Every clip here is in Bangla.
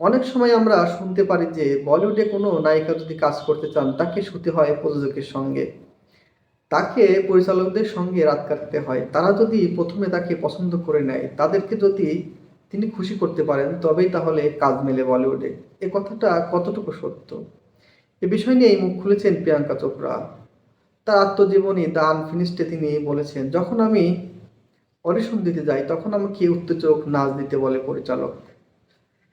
অনেক সময় আমরা শুনতে পারি যে বলিউডে কোনো নায়িকা যদি কাজ করতে চান, তাকে শুতে হয় প্রযোজকের সঙ্গে। তাকে পরিচালকদের সঙ্গে রাত কাটতে হয়। তারা যদি প্রথমে তাকে পছন্দ করে নেয়, তাদেরকে যদি তিনি খুশি করতে পারেন, তবেই তাহলে কাজ মেলে বলিউডে। এ কথাটা কতটুকু সত্য? এ বিষয় নিয়েই মুখ খুলেছেন প্রিয়াঙ্কা চোপড়া। তার আত্মজীবনী দ্য আনফিনিশডে তিনি বলেছেন, যখন আমি অডিশন দিতে যাই, তখন আমাকে উত্তেজক নাচ দিতে বলে পরিচালক।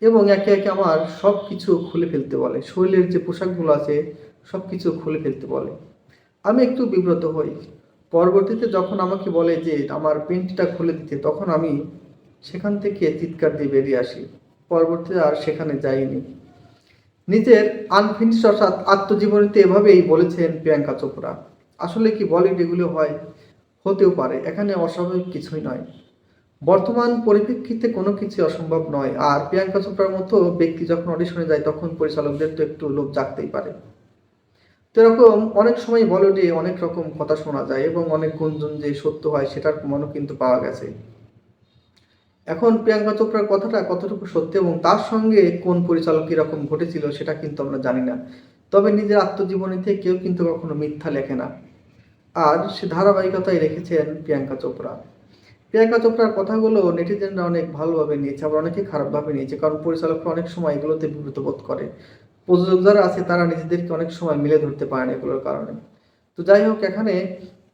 এবং একে একে আমার সব কিছু খুলে ফেলতে বলে। শরীরের যে পোশাকগুলো আছে সব কিছু খুলে ফেলতে বলে। আমি একটু বিব্রত হই। পরবর্তীতে যখন আমাকে বলে যে, আমার প্যান্টটা খুলে দিতে, তখন আমি সেখান থেকে চিৎকার দিয়ে বেরিয়ে আসি। পরবর্তীতে আর সেখানে যাইনি। নিজের আনফিনিশ অর্থাৎ আত্মজীবনীতে এভাবেই বলেছেন প্রিয়াঙ্কা চোপড়া। আসলে কি বলিউড এগুলো হয়? হতেও পারে। এখানে অস্বাভাবিক কিছুই নয়। বর্তমান পরিপ্রেক্ষিতে কোনো কিছু অসম্ভব নয়। আর প্রিয়াঙ্কা চোপড়ার মতো ব্যক্তি যখন অডিশনে যায়, তখন পরিচালকদের তো একটু লোভ জাগতেই পারে। তো এরকম অনেক সময় বলিউডে অনেক রকম কথা শোনা যায় এবং অনেক গুঞ্জন যে সত্য হয়, সেটার প্রমাণও কিন্তু পাওয়া গেছে। এখন প্রিয়াঙ্কা চোপড়ার কথাটা কতটুকু সত্য এবং তার সঙ্গে কোন পরিচালক এরকম ঘটেছিল, সেটা কিন্তু আমরা জানি না। তবে নিজের আত্মজীবনীতে কেউ কিন্তু কখনো মিথ্যা লেখে না। আর সে ধারাবাহিকতায় রেখেছেন প্রিয়াঙ্কা চোপড়া। প্রিয়াঙ্কা চোপড়ার কথাগুলো নেটিজেনরা অনেক ভালোভাবে নিয়েছে, আবার অনেকে খারাপভাবে নিয়েছে, কারণ পরিচালকরা অনেক সময় এগুলোতে বিব্রত বোধ করে। প্রযোজক যারা আছে, তারা নিজেদেরকে অনেক সময় মিলে ধরতে পারে না এগুলোর কারণে। তো যাই হোক, এখানে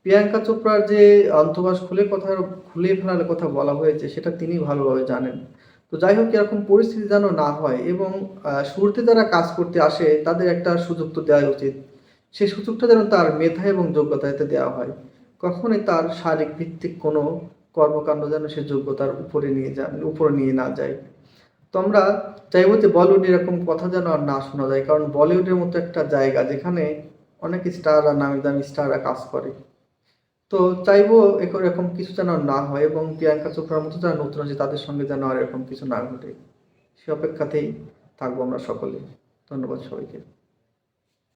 প্রিয়াঙ্কা চোপড়ার যে অন্তবাস খুলে কথা, খুলে ফেলার কথা বলা হয়েছে, সেটা তিনি ভালোভাবে জানেন। তো যাই হোক, এরকম পরিস্থিতি যেন না হয় এবং শুরুতে যারা কাজ করতে আসে, তাদের একটা সুযোগ তো দেওয়া উচিত। সেই সুযোগটা যেন তার মেধা এবং যোগ্যতাতে দেওয়া হয়। কখনোই তার শারীরিক ভিত্তিক কোনো কর্মকাণ্ড যেন সে যোগ্যতার উপরে নিয়ে যান উপরে নিয়ে না যায়। তো আমরা চাইব যে বলিউড এরকম কথা যেন আর না শোনা যায়, কারণ বলিউডের মতো একটা জায়গা যেখানে অনেক স্টাররা নামি দামি স্টাররা কাজ করে। তো চাইব এরকম এরকম কিছু যেন না হয় এবং প্রিয়াঙ্কা চোপড়ার মতো যারা নতুন আছে তাদের সঙ্গে যেন আর এরকম কিছু না ঘটে। সে অপেক্ষাতেই থাকব আমরা সকলে। ধন্যবাদ সবাইকে।